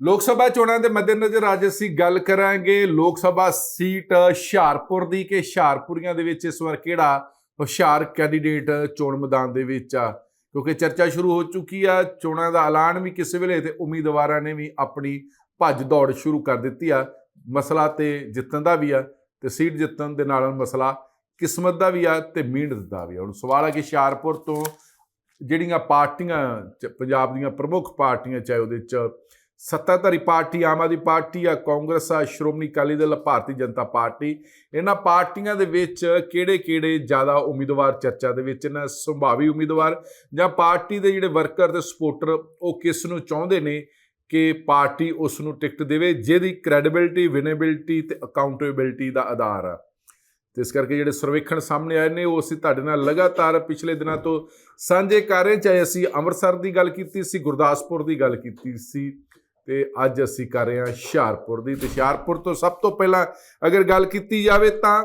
ਲੋਕ ਸਭਾ ਚੋਣਾਂ ਦੇ ਮੱਦੇਨਜ਼ਰ ਅੱਜ ਅਸੀਂ ਗੱਲ ਕਰਾਂਗੇ ਲੋਕ ਸਭਾ ਸੀਟ ਹੁਸ਼ਿਆਰਪੁਰ ਦੀ ਕਿ ਹੁਸ਼ਿਆਰਪੁਰੀਆਂ ਦੇ ਵਿੱਚ ਇਸ ਵਾਰ ਕਿਹੜਾ ਹੁਸ਼ਿਆਰ ਕੈਂਡੀਡੇਟ ਚੋਣ ਮੈਦਾਨ ਦੇ ਵਿੱਚ ਆ? ਕਿਉਂਕਿ ਚਰਚਾ ਸ਼ੁਰੂ ਹੋ ਚੁੱਕੀ ਆ, ਚੋਣਾਂ ਦਾ ਐਲਾਨ ਵੀ ਕਿਸੇ ਵੇਲੇ ਤੇ ਉਮੀਦਵਾਰਾਂ ਨੇ ਵੀ ਆਪਣੀ ਭੱਜ ਦੌੜ ਸ਼ੁਰੂ ਕਰ ਦਿੱਤੀ ਆ। ਮਸਲਾ ਤੇ ਜਿੱਤਣ ਦਾ ਵੀ ਆ ਤੇ ਸੀਟ ਜਿੱਤਣ ਦੇ ਨਾਲ ਮਸਲਾ, ਕਿਸਮਤ ਦਾ ਵੀ ਆ ਤੇ ਮਿਹਨਤ ਦਾ ਵੀ ਆ। ਹੁਣ ਸਵਾਲ ਆ ਕਿ ਹੁਸ਼ਿਆਰਪੁਰ ਤੋਂ ਜਿਹੜੀਆਂ ਪਾਰਟੀਆਂ ਚ- ਪੰਜਾਬ ਦੀਆਂ ਪ੍ਰਮੁੱਖ ਪਾਰਟੀਆਂ ਚਾਹੇ ਉਹਦੇ ਚ ਸੱਤਾਧਾਰੀ ਪਾਰਟੀ, ਆਮ ਆਦਮੀ ਪਾਰਟੀ ਆ ਕਾਂਗਰਸ ਆ ਸ਼੍ਰੋਮਣੀ ਅਕਾਲੀ ਦਲ ਭਾਰਤੀ ਜਨਤਾ ਪਾਰਟੀ, ਇਹਨਾਂ ਪਾਰਟੀਆਂ ਦੇ ਵਿੱਚ ਕਿਹੜੇ-ਕਿਹੜੇ ਜ਼ਿਆਦਾ ਉਮੀਦਵਾਰ ਚਰਚਾ ਦੇ ਵਿੱਚ ਨੇ? ਸੰਭਾਵੀ ਉਮੀਦਵਾਰ ਜਾਂ ਪਾਰਟੀ ਦੇ ਜਿਹੜੇ ਵਰਕਰ ਤੇ ਸਪੋਰਟਰ, ਉਹ ਕਿਸ ਨੂੰ ਚਾਹੁੰਦੇ ਨੇ ਕਿ ਪਾਰਟੀ ਉਸ ਨੂੰ ਟਿਕਟ ਦੇਵੇ, ਜਿਹਦੀ ਕ੍ਰੈਡੀਬਿਲਟੀ ਵਿਨੇਬਿਲਟੀ ਤੇ ਅਕਾਊਂਟੇਬਿਲਟੀ ਦਾ ਆਧਾਰ ਆ? ਤੇ ਇਸ ਕਰਕੇ ਜਿਹੜੇ ਸਰਵੇਖਣ ਸਾਹਮਣੇ ਆਏ ਨੇ, ਉਹ ਅਸੀਂ ਤੁਹਾਡੇ ਨਾਲ ਲਗਾਤਾਰ ਪਿਛਲੇ ਦਿਨਾਂ ਤੋਂ ਸਾਂਝੇ ਕਰ ਰਹੇ ਚਾਹੇ ਅਸੀਂ ਅੰਮ੍ਰਿਤਸਰ ਦੀ ਗੱਲ ਕੀਤੀ ਸੀ, ਗੁਰਦਾਸਪੁਰ ਦੀ ਗੱਲ ਕੀਤੀ ਸੀ ਤੇ ਅੱਜ ਅਸੀਂ ਕਰ ਰਹੇ ਹਾਂ ਹੁਸ਼ਿਆਰਪੁਰ ਦੀ। ਤੇ ਹੁਸ਼ਿਆਰਪੁਰ ਤੋਂ ਸਭ ਤੋਂ ਪਹਿਲਾਂ ਅਗਰ ਗੱਲ ਕੀਤੀ ਜਾਵੇ ਤਾਂ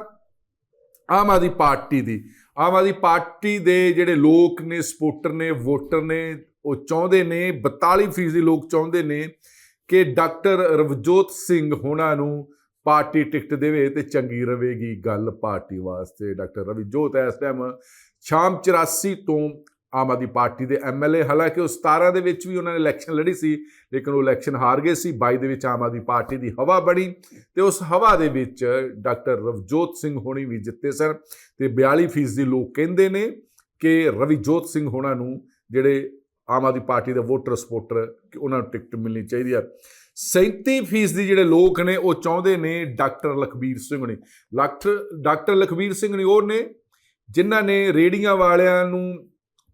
ਆਮ ਆਦਮੀ ਪਾਰਟੀ ਦੀ। ਆਮ ਆਦਮੀ ਪਾਰਟੀ ਦੇ ਜਿਹੜੇ ਲੋਕ ਨੇ ਸਪੋਰਟਰ ਨੇ, ਵੋਟਰ ਨੇ, ਉਹ ਚਾਹੁੰਦੇ ਨੇ 42% ਲੋਕ ਚਾਹੁੰਦੇ ਨੇ ਕਿ ਡਾਕਟਰ ਰਵਜੋਤ ਸਿੰਘ ਹੋਣਾ ਨੂੰ ਪਾਰਟੀ ਟਿਕਟ ਦੇਵੇ ਤੇ ਚੰਗੀ ਰਹੇਗੀ ਗੱਲ ਪਾਰਟੀ ਵਾਸਤੇ। ਡਾਕਟਰ ਰਵਜੋਤ ਇਸ ਟਾਈਮ ਸ਼ਾਮ 84 ਤੋਂ ਆਮ ਆਦਮੀ ਪਾਰਟੀ ਦੇ ਐਮਐਲਏ ਹਾਲਾਂਕਿ ਉਹ 17 ਦੇ ਵਿੱਚ ਵੀ ਉਹਨਾਂ ਨੇ ਇਲੈਕਸ਼ਨ ਲੜੀ ਸੀ, ਲੇਕਿਨ ਉਹ ਇਲੈਕਸ਼ਨ ਹਾਰ ਗਏ ਸੀ। 22 ਦੇ ਵਿੱਚ ਆਮ ਆਦਮੀ ਪਾਰਟੀ ਦੀ ਹਵਾ ਬਣੀ ਤੇ ਉਸ ਹਵਾ ਦੇ ਵਿੱਚ ਡਾਕਟਰ ਰਵਜੋਤ ਸਿੰਘ ਹੋਣੀ ਵੀ ਜਿੱਤੇ ਸਨ ਤੇ 42% ਦੇ ਲੋਕ ਕਹਿੰਦੇ ਨੇ ਕਿ ਰਵਿਜੋਤ ਸਿੰਘ ਹੋਣਾ ਨੂੰ ਜਿਹੜੇ ਆਮ ਆਦਮੀ ਪਾਰਟੀ ਦੇ ਵੋਟਰ ਸਪੋਰਟਰ ਕਿ ਉਹਨਾਂ ਨੂੰ ਟਿਕਟ ਮਿਲਣੀ ਚਾਹੀਦੀ ਹੈ 37% ਦੀ ਜਿਹੜੇ ਲੋਕ ਨੇ ਉਹ ਚਾਹੁੰਦੇ ਨੇ ਡਾਕਟਰ ਲਖਬੀਰ ਸਿੰਘ ਨੇ। ਡਾਕਟਰ ਡਾਕਟਰ ਲਖਬੀਰ ਸਿੰਘ ਨੇ ਉਹ ਨੇ ਜਿਨ੍ਹਾਂ ਨੇ ਰੇੜੀਆਂ ਵਾਲਿਆਂ ਨੂੰ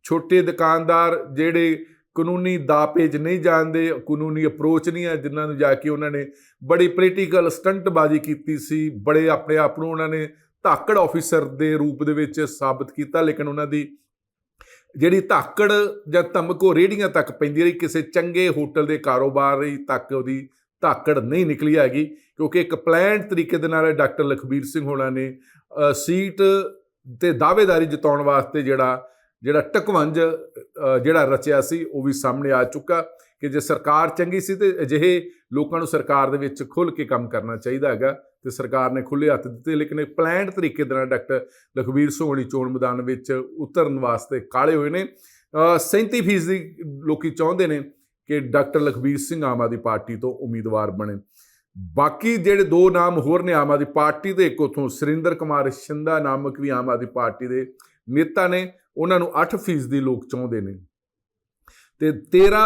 ਛੋਟੇ ਦੁਕਾਨਦਾਰ ਜਿਹੜੇ ਕਾਨੂੰਨੀ ਦਾਪੇਜ ਨਹੀਂ ਜਾਣਦੇ, ਕਾਨੂੰਨੀ ਅਪਰੋਚ ਨਹੀਂ ਹੈ, ਜਿਨ੍ਹਾਂ ਨੂੰ ਜਾ ਕੇ ਉਹਨਾਂ ਨੇ ਬੜੀ ਪੋਲੀਟੀਕਲ ਸਟੰਟਬਾਜ਼ੀ ਕੀਤੀ ਸੀ, ਬੜੇ ਆਪਣੇ ਆਪ ਨੂੰ ਉਹਨਾਂ ਨੇ ਧਾਕੜ ਆਫੀਸਰ ਦੇ ਰੂਪ ਦੇ ਵਿੱਚ ਸਾਬਤ ਕੀਤਾ, ਲੇਕਿਨ ਉਹਨਾਂ ਦੀ ਜਿਹੜੀ ਧਾਕੜ ਜਾਂ ਧਮਕੋ ਰੇੜੀਆਂ ਤੱਕ ਪੈਂਦੀ ਰਹੀ, ਕਿਸੇ ਚੰਗੇ ਹੋਟਲ ਦੇ ਕਾਰੋਬਾਰੀ ਤੱਕ ਉਹਦੀ ਧਾਕੜ ਨਹੀਂ ਨਿਕਲੀ ਹੈਗੀ, ਕਿਉਂਕਿ ਇੱਕ ਪਲਾਨਡ ਤਰੀਕੇ ਦੇ ਨਾਲ ਡਾਕਟਰ ਲਖਬੀਰ ਸਿੰਘ ਹੋਣਾ ਨੇ ਸੀਟ ਤੇ ਦਾਅਵੇਦਾਰੀ ਜਿਤਾਉਣ ਵਾਸਤੇ ਜਿਹੜਾ ਜਿਹੜਾ ਟਕਵੰਜ ਜਿਹੜਾ ਰਚਿਆ ਸੀ ਉਹ ਵੀ ਸਾਹਮਣੇ ਆ ਚੁੱਕਾ ਕਿ ਜੇ ਸਰਕਾਰ ਚੰਗੀ ਸੀ ਤੇ ਅਜਿਹੇ ਲੋਕਾਂ ਨੂੰ ਸਰਕਾਰ ਦੇ ਵਿੱਚ ਖੁੱਲ ਕੇ ਕੰਮ ਕਰਨਾ ਚਾਹੀਦਾ ਹੈਗਾ ਤੇ ਸਰਕਾਰ ਨੇ ਖੁੱਲੇ ਹੱਥ ਦਿੱਤੇ ਲੇਕਿਨ ਇੱਕ ਪਲਾਨਡ ਤਰੀਕੇ ਦੇ ਨਾਲ ਡਾਕਟਰ ਲਖਬੀਰ ਸੋਹਣੀ ਚੋਣ ਮੈਦਾਨ ਵਿੱਚ ਉਤਰਨ ਵਾਸਤੇ ਕਾਲੇ ਹੋਏ ਨੇ। ਅ, 37% ਲੋਕੀ ਚਾਹੁੰਦੇ ਨੇ ਕਿ ਡਾਕਟਰ ਲਖਬੀਰ ਸਿੰਘ ਆਮ ਆਦਮੀ ਪਾਰਟੀ ਤੋਂ ਉਮੀਦਵਾਰ ਬਣੇ। ਬਾਕੀ ਜਿਹੜੇ ਦੋ ਨਾਮ ਹੋਰ ਨੇ ਆਮ ਆਦਮੀ ਪਾਰਟੀ ਦੇ ਇੱਕ ਉਥੋਂ ਸੁਰਿੰਦਰ ਕੁਮਾਰ ਸ਼ਿੰਦਾ ਨਾਮਕ ਵੀ ਆਮ ਆਦਮੀ ਪਾਰਟੀ ਦੇ ਨੇਤਾ ਨੇ। ਉਹਨਾਂ ਨੂੰ 8% ਦੀ ਲੋਕ ਚਾਹੁੰਦੇ ਨੇ। ਤੇ 13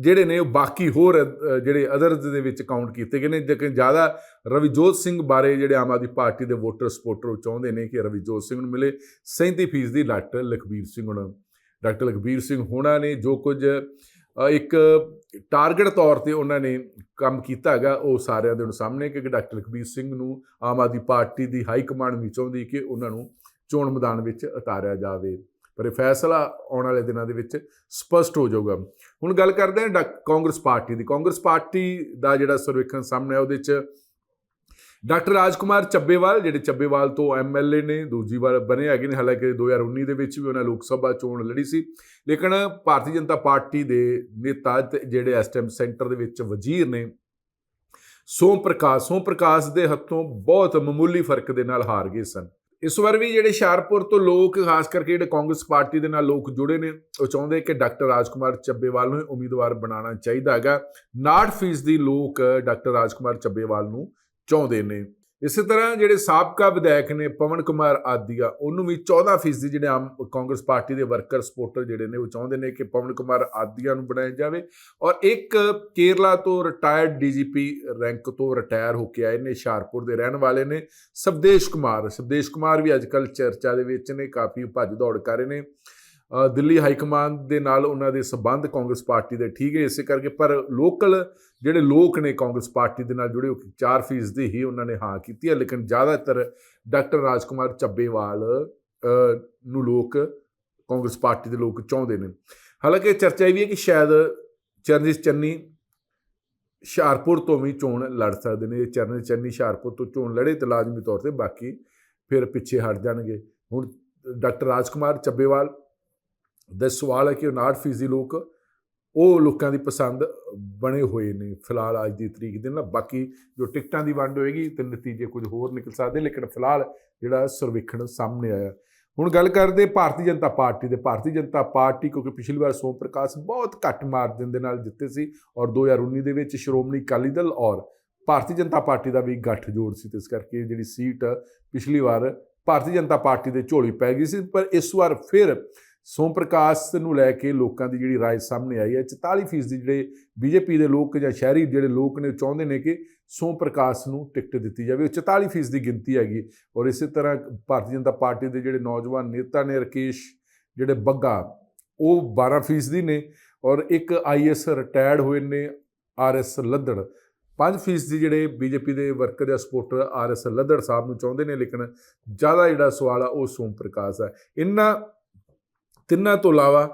ਜਿਹੜੇ ਨੇ ਉਹ ਬਾਕੀ ਹੋਰ ਜਿਹੜੇ ਅਦਰਸ ਦੇ ਵਿੱਚ ਕਾਊਂਟ ਕੀਤੇ ਗਏ ਨੇ ਲੇਕਿਨ ਜ਼ਿਆਦਾ ਰਵਿਜੋਤ ਸਿੰਘ ਬਾਰੇ ਜਿਹੜੇ ਆਮ ਆਦਮੀ ਪਾਰਟੀ ਦੇ ਵੋਟਰ ਸਪੋਰਟਰ ਉਹ ਚਾਹੁੰਦੇ ਨੇ ਕਿ ਰਵਿਜੋਤ ਸਿੰਘ ਨੂੰ ਮਿਲੇ 37% ਦੀ ਡਾਕਟਰ ਲਖਬੀਰ ਸਿੰਘ ਹੋਣਾ, ਡਾਕਟਰ ਲਖਬੀਰ ਸਿੰਘ ਹੋਣਾ ਨੇ ਜੋ ਕੁਝ ਇੱਕ ਟਾਰਗੇਟ ਤੌਰ ਤੇ ਉਹਨਾਂ ਨੇ ਕੰਮ ਕੀਤਾ ਹੈਗਾ, ਉਹ ਸਾਰਿਆਂ ਦੇ ਹੁਣ ਸਾਹਮਣੇ ਕਿ ਡਾਕਟਰ ਲਖਬੀਰ ਸਿੰਘ ਨੂੰ ਆਮ ਆਦਮੀ ਪਾਰਟੀ ਦੀ ਹਾਈ ਕਮਾਂਡ ਵੀ ਚਾਹੁੰਦੀ ਕਿ ਉਹਨਾਂ ਨੂੰ ਚੋਣ ਮੈਦਾਨ ਵਿੱਚ ਉਤਾਰਿਆ ਜਾਵੇ। ਪਰ ਇਹ ਫੈਸਲਾ ਆਉਣ ਵਾਲੇ ਦਿਨਾਂ ਦੇ ਵਿੱਚ ਸਪਸ਼ਟ ਹੋ ਜਾਊਗਾ। ਹੁਣ ਗੱਲ ਕਰਦੇ ਹਾਂ ਡਾ- ਕਾਂਗਰਸ ਪਾਰਟੀ ਦੀ। ਕਾਂਗਰਸ ਪਾਰਟੀ ਦਾ ਜਿਹੜਾ ਸਰਵੇਖਣ ਸਾਹਮਣੇ ਆ, ਉਹਦੇ 'ਚ ਡਾਕਟਰ ਰਾਜਕੁਮਾਰ ਚੱਬੇਵਾਲ, ਜਿਹੜੇ ਚੱਬੇਵਾਲ ਤੋਂ ਐਮਐਲਏ ਨੇ, ਦੂਜੀ ਵਾਰ ਬਣੇ ਹੈਗੇ ਨੇ, ਹਾਲਾਂਕਿ 2019 ਦੇ ਵਿੱਚ ਵੀ ਉਹਨਾਂ ਲੋਕ ਸਭਾ ਚੋਣ ਲੜੀ ਸੀ। ਲੇਕਿਨ ਭਾਰਤੀ ਜਨਤਾ ਪਾਰਟੀ ਦੇ ਨੇਤਾ ਤੇ ਜਿਹੜੇ ਇਸ ਟਾਈਮ ਸੈਂਟਰ ਦੇ ਵਿੱਚ ਵਜ਼ੀਰ ਨੇ, ਸੋਮ ਪ੍ਰਕਾਸ਼ ਸੋਮ ਪ੍ਰਕਾਸ਼ ਦੇ ਹੱਥੋਂ ਬਹੁਤ ਮਾਮੂਲੀ ਫ਼ਰਕ ਦੇ ਨਾਲ ਹਾਰ ਗਏ ਸਨ। ਇਸ ਵਾਰ ਵੀ ਜਿਹੜੇ ਹੁਸ਼ਿਆਰਪੁਰ ਤੋਂ ਲੋਕ, ਖਾਸ ਕਰਕੇ ਜਿਹੜੇ ਕਾਂਗਰਸ ਪਾਰਟੀ ਦੇ ਨਾਲ ਲੋਕ ਜੁੜੇ ਨੇ, ਉਹ ਚਾਹੁੰਦੇ ਕਿ ਡਾਕਟਰ ਰਾਜਕੁਮਾਰ ਚੱਬੇਵਾਲ ਨੂੰ ਹੀ ਉਮੀਦਵਾਰ ਬਣਾਉਣਾ ਚਾਹੀਦਾ ਹੈਗਾ। 59% ਦੀ ਲੋਕ, ਡਾਕਟਰ ਰਾਜਕੁਮਾਰ ਚੱਬੇਵਾਲ ਨੂੰ ਚਾਹੁੰਦੇ ਨੇ। ਇਸੇ ਤਰ੍ਹਾਂ ਜਿਹੜੇ ਸਾਬਕਾ ਵਿਧਾਇਕ ਨੇ ਪਵਨ ਕੁਮਾਰ ਆਦੀਆ, ਉਹਨੂੰ ਵੀ 14% ਜਿਹੜੇ ਆਮ ਕਾਂਗਰਸ ਪਾਰਟੀ ਦੇ ਵਰਕਰ, ਸਪੋਰਟਰ ਜਿਹੜੇ ਨੇ, ਉਹ ਚਾਹੁੰਦੇ ਨੇ ਕਿ ਪਵਨ ਕੁਮਾਰ ਆਦੀਆ ਨੂੰ ਬਣਾਇਆ ਜਾਵੇ ਔਰ ਇੱਕ ਕੇਰਲਾ ਤੋਂ ਰਿਟਾਇਰਡ ਡੀਜੀਪੀ ਰੈਂਕ ਤੋਂ ਰਿਟਾਇਰ ਹੋ ਕੇ ਆਏ ਨੇ, ਹੁਸ਼ਿਆਰਪੁਰ ਦੇ ਰਹਿਣ ਵਾਲੇ ਨੇ ਸਬਦੇਸ਼ ਕੁਮਾਰ ਸਬਦੇਸ਼ ਕੁਮਾਰ ਵੀ ਅੱਜਕੱਲ ਚਰਚਾ ਦੇ ਵਿੱਚ ਨੇ, ਕਾਫੀ ਭੱਜ ਦੌੜ ਕਰ ਰਹੇ ਨੇ। ਦਿੱਲੀ ਹਾਈ ਕਮਾਂਡ ਦੇ ਨਾਲ ਉਹਨਾਂ ਦੇ ਸਬੰਧ ਕਾਂਗਰਸ ਪਾਰਟੀ ਦੇ ਠੀਕ ਹੈ ਇਸੇ ਕਰਕੇ ਪਰ ਲੋਕਲ ਜਿਹੜੇ ਲੋਕ ਨੇ ਕਾਂਗਰਸ ਪਾਰਟੀ ਦੇ ਨਾਲ ਜੁੜੇ ਉਹ 4% ਦੀ ਹੀ ਉਹਨਾਂ ਨੇ ਹਾਂ ਕੀਤੀ ਹੈ, ਲੇਕਿਨ ਜ਼ਿਆਦਾਤਰ ਡਾਕਟਰ ਰਾਜਕੁਮਾਰ ਚੱਬੇਵਾਲ ਨੂੰ ਲੋਕ ਕਾਂਗਰਸ ਪਾਰਟੀ ਦੇ ਲੋਕ ਚਾਹੁੰਦੇ ਨੇ। ਹਾਲਾਂਕਿ ਚਰਚਾ ਇਹ ਵੀ ਹੈ ਕਿ ਸ਼ਾਇਦ ਚਰਨਜੀਤ ਚੰਨੀ ਹੁਸ਼ਿਆਰਪੁਰ ਤੋਂ ਵੀ ਚੋਣ ਲੜ ਸਕਦੇ ਨੇ ਚਰਨਜੀਤ ਚੰਨੀ ਹੁਸ਼ਿਆਰਪੁਰ ਤੋਂ ਚੋਣ ਲੜੇ ਤੇ ਲਾਜ਼ਮੀ ਤੌਰ ਤੇ ਬਾਕੀ ਫਿਰ ਪਿੱਛੇ ਹਟ ਜਾਣਗੇ। ਹੁਣ ਡਾਕਟਰ ਰਾਜਕੁਮਾਰ ਚੱਬੇਵਾਲ ਦਾ ਸਵਾਲ ਹੈ ਕਿ 59% ਲੋਕ ਉਹ ਲੋਕਾਂ ਦੀ ਪਸੰਦ ਬਣੇ ਹੋਏ ਨੇ ਫਿਲਹਾਲ ਅੱਜ ਦੀ ਤਰੀਕ ਦੇ ਨਾਲ। ਬਾਕੀ ਜੋ ਟਿਕਟਾਂ ਦੀ ਵੰਡ ਹੋਏਗੀ ਤੇ ਨਤੀਜੇ ਕੁਝ ਹੋਰ ਨਿਕਲ ਸਕਦੇ ਲੇਕਿਨ ਫਿਲਹਾਲ ਜਿਹੜਾ ਸਰਵੇਖਣ ਸਾਹਮਣੇ ਆਇਆ। ਹੁਣ ਗੱਲ ਕਰਦੇ ਭਾਰਤੀ ਜਨਤਾ ਪਾਰਟੀ ਦੇ। ਭਾਰਤੀ ਜਨਤਾ ਪਾਰਟੀ ਕਿਉਂਕਿ ਪਿਛਲੀ ਵਾਰ ਸੋਮ ਪ੍ਰਕਾਸ਼ ਬਹੁਤ ਘੱਟ ਮਾਰਜਨ ਦੇ ਨਾਲ ਜਿੱਤੇ ਸੀ ਔਰ 2019 ਦੇ ਵਿੱਚ ਸ਼੍ਰੋਮਣੀ ਅਕਾਲੀ ਦਲ ਔਰ ਭਾਰਤੀ ਜਨਤਾ ਪਾਰਟੀ ਦਾ ਵੀ ਗੱਠ ਜੋੜ ਸੀ। ਤੇ ਇਸ ਕਰਕੇ ਜਿਹੜੀ ਸੀਟ ਪਿਛਲੀ ਵਾਰ ਭਾਰਤੀ ਜਨਤਾ ਪਾਰਟੀ ਦੇ ਝੋਲੀ ਪੈ ਗਈ ਸੀ। ਪਰ ਇਸ ਵਾਰ ਫਿਰ ਸੋਮ ਪ੍ਰਕਾਸ਼ ਨੂੰ ਲੈ ਕੇ ਲੋਕਾਂ ਦੀ ਜਿਹੜੀ ਰਾਏ ਸਾਹਮਣੇ ਆਈ ਹੈ 44% ਦੀ ਜਿਹੜੇ ਬੀਜੇਪੀ ਦੇ ਲੋਕ ਜਾਂ ਸ਼ਹਿਰੀ ਜਿਹੜੇ ਲੋਕ ਨੇ ਉਹ ਚਾਹੁੰਦੇ ਨੇ ਕਿ ਸੋਮ ਪ੍ਰਕਾਸ਼ ਨੂੰ ਟਿਕਟ ਦਿੱਤੀ ਜਾਵੇ। ਉਹ 44% ਦੀ ਗਿਣਤੀ ਹੈਗੀ ਔਰ ਇਸੇ ਤਰ੍ਹਾਂ ਭਾਰਤੀ ਜਨਤਾ ਪਾਰਟੀ ਦੇ ਜਿਹੜੇ ਨੌਜਵਾਨ ਨੇਤਾ ਨੇ ਰਕੇਸ਼, ਜਿਹੜੇ ਬੱਗਾ, ਉਹ 12% ਦੀ ਨੇ ਔਰ ਇੱਕ ਆਈਐਸ ਰਿਟਾਇਰਡ ਹੋਏ ਨੇ ਆਰਐਸ ਲੱਦੜ। 5% ਦੀ ਜਿਹੜੇ ਬੀਜੇਪੀ ਦੇ ਵਰਕਰ ਜਾਂ ਸਪੋਰਟਰ ਆਰਐਸ ਲੱਦੜ ਸਾਹਿਬ ਨੂੰ ਚਾਹੁੰਦੇ ਨੇ, ਲੇਕਿਨ ਜ਼ਿਆਦਾ ਜਿਹੜਾ ਸਵਾਲ ਆ ਉਹ ਸੋਮ ਪ੍ਰਕਾਸ਼ ਆ ਇਹਨਾਂ ਤਿੰਨਾਂ ਤੋਂ ਇਲਾਵਾ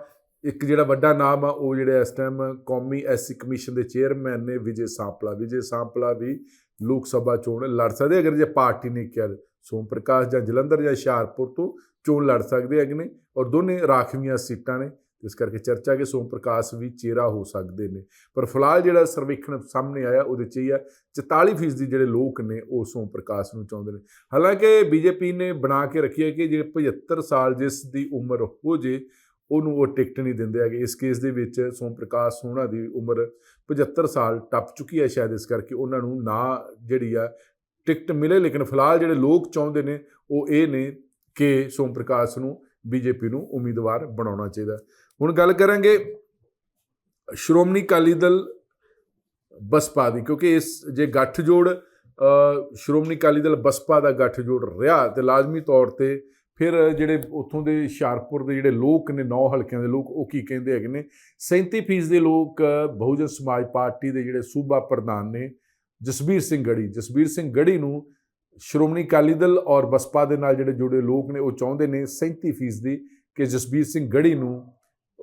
ਇੱਕ ਜਿਹੜਾ ਵੱਡਾ ਨਾਮ ਆ, ਉਹ ਜਿਹੜੇ ਇਸ ਟਾਈਮ ਕੌਮੀ ਐਸਸੀ ਕਮਿਸ਼ਨ ਦੇ ਚੇਅਰਮੈਨ ਨੇ ਵਿਜੇ ਸਾਂਪਲਾ। ਵਿਜੇ ਸਾਂਪਲਾ ਵੀ ਲੋਕ ਸਭਾ ਚੋਣ ਲੜ ਸਕਦੇ ਅਗਰ ਜੇ ਪਾਰਟੀ ਨੇ ਕਿਹਾ ਸੋਮ ਪ੍ਰਕਾਸ਼ ਜਾਂ ਜਲੰਧਰ ਜਾਂ ਹੁਸ਼ਿਆਰਪੁਰ ਤੋਂ ਚੋਣ ਲੜ ਸਕਦੇ ਹੈਗੇ ਨੇ ਔਰ ਦੋਨੇ ਰਾਖਵੀਆਂ ਸੀਟਾਂ ਨੇ। ਇਸ ਕਰਕੇ ਚਰਚਾ ਕਿ ਸੋਮ ਪ੍ਰਕਾਸ਼ ਵੀ ਚਿਹਰਾ ਹੋ ਸਕਦੇ ਨੇ। ਪਰ ਫਿਲਹਾਲ ਜਿਹੜਾ ਸਰਵੇਖਣ ਸਾਹਮਣੇ ਆਇਆ, ਉਹਦੇ 'ਚ ਇਹ ਆ 44% ਜਿਹੜੇ ਲੋਕ ਨੇ, ਉਹ ਸੋਮ ਪ੍ਰਕਾਸ਼ ਨੂੰ ਚਾਹੁੰਦੇ ਨੇ। ਹਾਲਾਂਕਿ ਬੀਜੇਪੀ ਨੇ ਬਣਾ ਕੇ ਰੱਖੀ ਹੈ ਕਿ ਜਿਹੜੇ 75 ਸਾਲ ਜਿਸ ਦੀ ਉਮਰ ਹੋ ਜੇ, ਉਹਨੂੰ ਉਹ ਟਿਕਟ ਨਹੀਂ ਦਿੰਦੇ ਹੈਗੇ। ਇਸ ਕੇਸ ਦੇ ਵਿੱਚ ਸੋਮ ਪ੍ਰਕਾਸ਼ ਹੋਣਾ ਦੀ ਉਮਰ 75 ਸਾਲ ਟੱਪ ਚੁੱਕੀ ਹੈ ਸ਼ਾਇਦ, ਇਸ ਕਰਕੇ ਉਹਨਾਂ ਨੂੰ ਨਾ ਜਿਹੜੀ ਆ ਟਿਕਟ ਮਿਲੇ, ਲੇਕਿਨ ਫਿਲਹਾਲ ਜਿਹੜੇ ਲੋਕ ਚਾਹੁੰਦੇ ਨੇ, ਉਹ ਇਹ ਨੇ ਕਿ ਸੋਮ ਪ੍ਰਕਾਸ਼ ਨੂੰ, ਬੀਜੇਪੀ ਨੂੰ ਉਮੀਦਵਾਰ ਬਣਾਉਣਾ ਚਾਹੀਦਾ। ਹੁਣ ਗੱਲ ਕਰਾਂਗੇ ਸ਼੍ਰੋਮਣੀ ਅਕਾਲੀ ਦਲ ਬਸਪਾ ਦੀ, ਕਿਉਂਕਿ ਇਸ ਜੇ ਗੱਠਜੋੜ ਸ਼੍ਰੋਮਣੀ ਅਕਾਲੀ ਦਲ ਬਸਪਾ ਦਾ ਗੱਠਜੋੜ ਰਿਹਾ ਤੇ ਲਾਜ਼ਮੀ ਤੌਰ ਤੇ ਫਿਰ ਜਿਹੜੇ ਉੱਥੋਂ ਦੇ ਹੁਸ਼ਿਆਰਪੁਰ ਦੇ ਜਿਹੜੇ ਲੋਕ ਨੇ, ਨੌ ਹਲਕਿਆਂ ਦੇ ਲੋਕ, ਉਹ ਕੀ ਕਹਿੰਦੇ ਹੈਗੇ ਨੇ? 37% ਦੇ ਲੋਕ, ਬਹੁਜਨ ਸਮਾਜ ਪਾਰਟੀ ਦੇ ਜਿਹੜੇ ਸੂਬਾ ਪ੍ਰਧਾਨ ਨੇ, ਜਸਬੀਰ ਸਿੰਘ ਗੜੀ, ਜਸਬੀਰ ਸਿੰਘ ਗੜੀ ਨੂੰ ਸ਼੍ਰੋਮਣੀ ਅਕਾਲੀ ਦਲ ਔਰ ਬਸਪਾ ਦੇ ਨਾਲ ਜਿਹੜੇ ਜੁੜੇ ਲੋਕ ਨੇ, ਉਹ ਚਾਹੁੰਦੇ ਨੇ 37% ਦੀ ਕਿ ਜਸਬੀਰ ਸਿੰਘ ਗੜੀ ਨੂੰ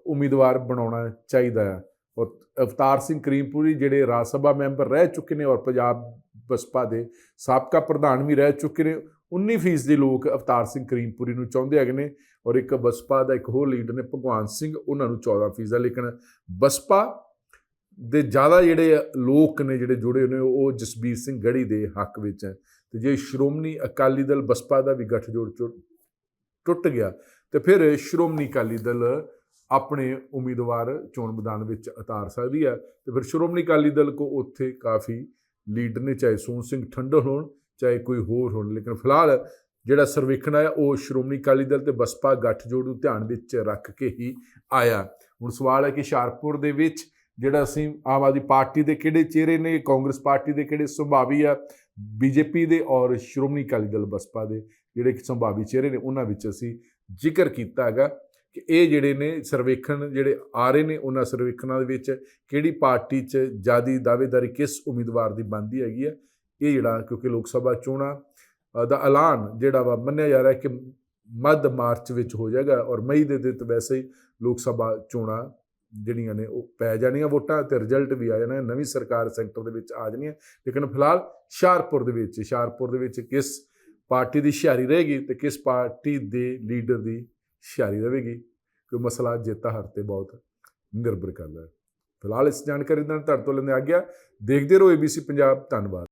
ਉਮੀਦਵਾਰ ਬਣਾਉਣਾ ਚਾਹੀਦਾ ਹੈ। ਔਰ ਅਵਤਾਰ ਸਿੰਘ ਕਰੀਮਪੁਰੀ ਜਿਹੜੇ ਰਾਜ ਸਭਾ ਮੈਂਬਰ ਰਹਿ ਚੁੱਕੇ ਨੇ ਔਰ ਪੰਜਾਬ ਬਸਪਾ ਦੇ ਸਾਬਕਾ ਪ੍ਰਧਾਨ ਵੀ ਰਹਿ ਚੁੱਕੇ ਨੇ 19% ਦੇ ਲੋਕ ਅਵਤਾਰ ਸਿੰਘ ਕਰੀਮਪੁਰੀ ਨੂੰ ਚਾਹੁੰਦੇ ਹੈਗੇ ਨੇ ਔਰ ਇੱਕ ਬਸਪਾ ਦਾ ਇੱਕ ਹੋਰ ਲੀਡਰ ਨੇ ਭਗਵਾਨ ਸਿੰਘ, ਉਹਨਾਂ ਨੂੰ 14% ਦਾ ਲੇਕਿਨ ਬਸਪਾ ਦੇ ਜ਼ਿਆਦਾ ਜਿਹੜੇ ਲੋਕ ਨੇ ਜਿਹੜੇ ਜੁੜੇ ਨੇ ਉਹ ਜਸਬੀਰ ਸਿੰਘ ਗੜੀ ਦੇ ਹੱਕ ਵਿੱਚ ਹੈ। ਤੇ ਜੇ ਸ਼੍ਰੋਮਣੀ ਅਕਾਲੀ ਦਲ ਬਸਪਾ ਦਾ ਵੀ ਗੱਠਜੋੜ ਚੁ- ਟੁੱਟ ਗਿਆ ਤੇ ਫਿਰ ਸ਼੍ਰੋਮਣੀ ਅਕਾਲੀ ਦਲ ਆਪਣੇ ਉਮੀਦਵਾਰ ਚੋਣ ਮੈਦਾਨ ਵਿੱਚ ਉਤਾਰ ਸਕਦੀ ਹੈ। ਤੇ ਫਿਰ ਸ਼੍ਰੋਮਣੀ ਅਕਾਲੀ ਦਲ ਕੋ ਉੱਥੇ ਕਾਫੀ ਲੀਡਰ ਨੇ, ਚਾਹੇ ਸੋਨ ਸਿੰਘ ਠੰਡਲ ਹੋਣ, ਚਾਹੇ ਕੋਈ ਹੋਰ ਹੋਣ, ਲੇਕਿਨ ਫਿਲਹਾਲ ਜਿਹੜਾ ਸਰਵੇਖਣ ਆਇਆ, ਉਹ ਸ਼੍ਰੋਮਣੀ ਅਕਾਲੀ ਦਲ ਤੇ ਬਸਪਾ ਗੱਠਜੋੜ ਨੂੰ ਧਿਆਨ ਵਿੱਚ ਰੱਖ ਕੇ ਹੀ ਆਇਆ। ਹੁਣ ਸਵਾਲ ਹੈ ਕਿ ਹੁਸ਼ਿਆਰਪੁਰ ਦੇ ਵਿੱਚ ਜਿਹੜਾ ਅਸੀਂ ਆਮ ਆਦਮੀ ਪਾਰਟੀ ਦੇ ਕਿਹੜੇ ਚਿਹਰੇ ਨੇ, ਕਾਂਗਰਸ ਪਾਰਟੀ ਦੇ ਕਿਹੜੇ ਸੰਭਾਵੀ ਆ, ਬੀਜੇਪੀ ਦੇ ਔਰ ਸ਼੍ਰੋਮਣੀ ਅਕਾਲੀ ਦਲ ਬਸਪਾ ਦੇ ਜਿਹੜੇ ਸੰਭਾਵੀ ਚਿਹਰੇ ਨੇ, ਉਹਨਾਂ ਵਿੱਚ ਅਸੀਂ ਜ਼ਿਕਰ ਕੀਤਾ ਹੈਗਾ। ਕਿ ਇਹ ਜਿਹੜੇ ਨੇ ਸਰਵੇਖਣ ਜਿਹੜੇ ਆ ਰਹੇ ਨੇ ਉਹਨਾਂ ਸਰਵੇਖਣਾਂ ਦੇ ਵਿੱਚ ਕਿਹੜੀ ਪਾਰਟੀ 'ਚ ਜਿਆਦੀ ਦਾਅਵੇਦਾਰੀ ਕਿਸ ਉਮੀਦਵਾਰ ਦੀ ਬਣਦੀ ਹੈਗੀ ਹੈ ਇਹ ਜਿਹੜਾ ਕਿਉਂਕਿ ਲੋਕ ਸਭਾ ਚੋਣਾਂ ਦਾ ਐਲਾਨ ਜਿਹੜਾ ਵਾ ਮੰਨਿਆ ਜਾ ਰਿਹਾ ਕਿ ਮੱਧ ਮਾਰਚ ਵਿੱਚ ਹੋ ਜਾਏਗਾ ਔਰ ਮਈ ਦੇ ਦਿਨ ਤਾਂ ਵੈਸੇ ਹੀ ਲੋਕ ਸਭਾ ਚੋਣਾਂ ਜਿਹੜੀਆਂ ਨੇ ਉਹ ਪੈ ਜਾਣੀਆਂ ਵੋਟਾਂ ਤੇ ਰਿਜ਼ਲਟ ਵੀ ਆ ਜਾਣਾ, ਨਵੀਂ ਸਰਕਾਰ ਸੈਕਟਰ ਦੇ ਵਿੱਚ ਆ ਜਾਣੀ ਹੈ ਲੇਕਿਨ ਫਿਲਹਾਲ ਹੁਸ਼ਿਆਰਪੁਰ ਦੇ ਵਿੱਚ, ਹੁਸ਼ਿਆਰਪੁਰ ਦੇ ਵਿੱਚ ਕਿਸ ਪਾਰਟੀ ਦੀ ਹੁਸ਼ਿਆਰੀ ਰਹੇਗੀ ਤੇ ਕਿਸ ਪਾਰਟੀ ਦੇ ਲੀਡਰ ਦੀ ਹੁਸ਼ਿਆਰੀ ਰਹੇਗੀ ਕਿ ਮਸਲਾ ਜੇਤਾ ਹਰ ਤੇ ਬਹੁਤ ਨਿਰਭਰ ਕਰਦਾ ਹੈ। ਫਿਲਹਾਲ ਇਸ ਜਾਣਕਾਰੀ ਨਾਲ ਤੁਹਾਡੇ ਤੋਂ ਲੈਂਦੇ ਆ ਗਿਆ ਦੇਖਦੇ ਰਹੋ ABC ਪੰਜਾਬ। ਧੰਨਵਾਦ।